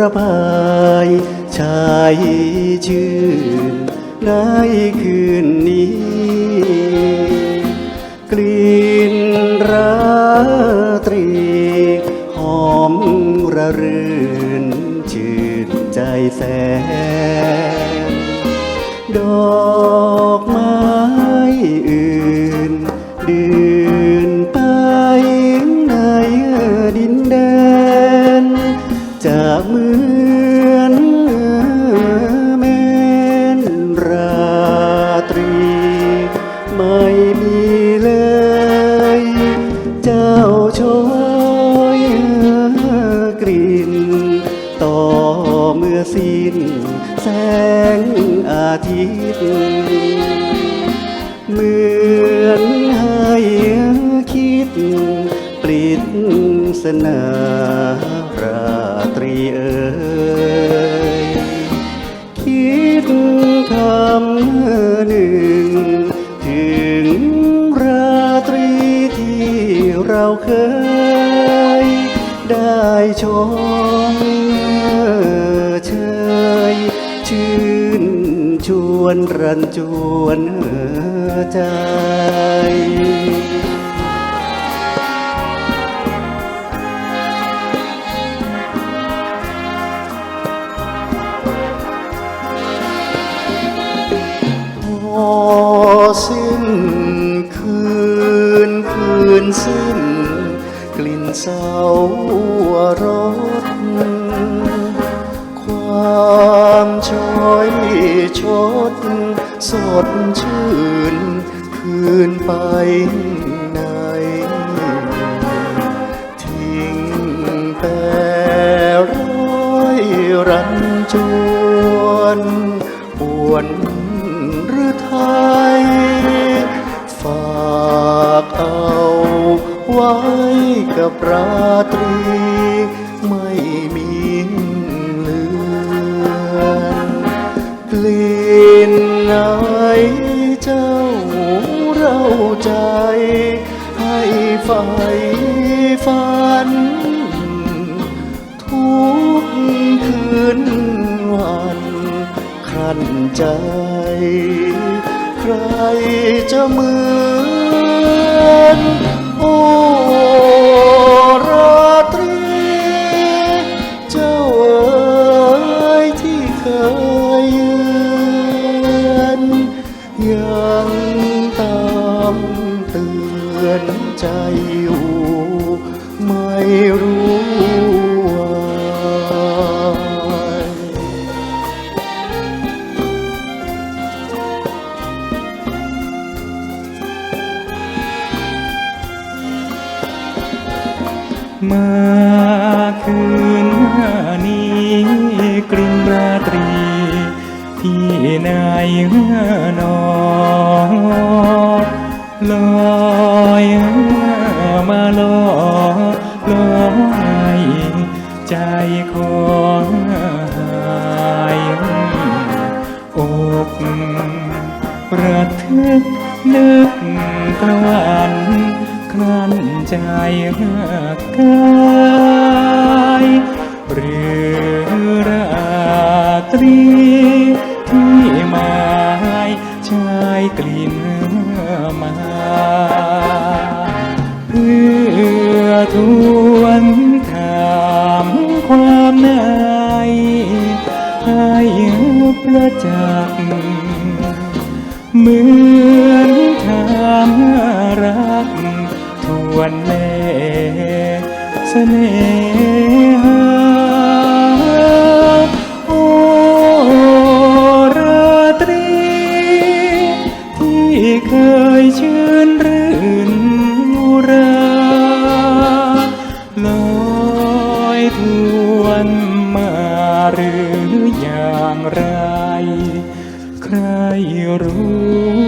ระพายชายชื่นในคืนนี้ กลิ่นราตรี หอมระรื่นชื่นใจแสนดอกไม้อื่นดื สิ้นแสงอาทิตย์เหมือนให้คิดปลิดสนาราตรีเอ่ยคิดคำหนึ่ง ถึงราตรีที่เราเคยได้ชม ชื่นชวนรันจวนใจพอสิ้นคืนคืนสิ้นกลิ่นเศร้า สดชื่น คืนไปไหน ทิ้งแต่ร้อยรันจวนปวนหรือไทย ฝากเอาไว้กับราตรี ไม่มีเลือนกลิ่น ไหนเจ้าเราใจ ให้ไฟฝัน ทุกคืนวัน ครั่นใจ ใครจะเหมือนโอามเตือนใจอยู่ไม่รู้ว่ามาคืนนี้กลิ่นราตรี ที่นายเมื่อนอน ระทึกนึกกระวันคลั่นใจกายหรือราตรีที่หมายชายกลิ่นมาเพื่อทวนถามความในให้ประจักษ์ มือนถามรัก ทวนแลเสน่หาโอราตรี ที่เคยชื่นรื่นอุราลอยทวนมาหรืออย่างไร ใครรู้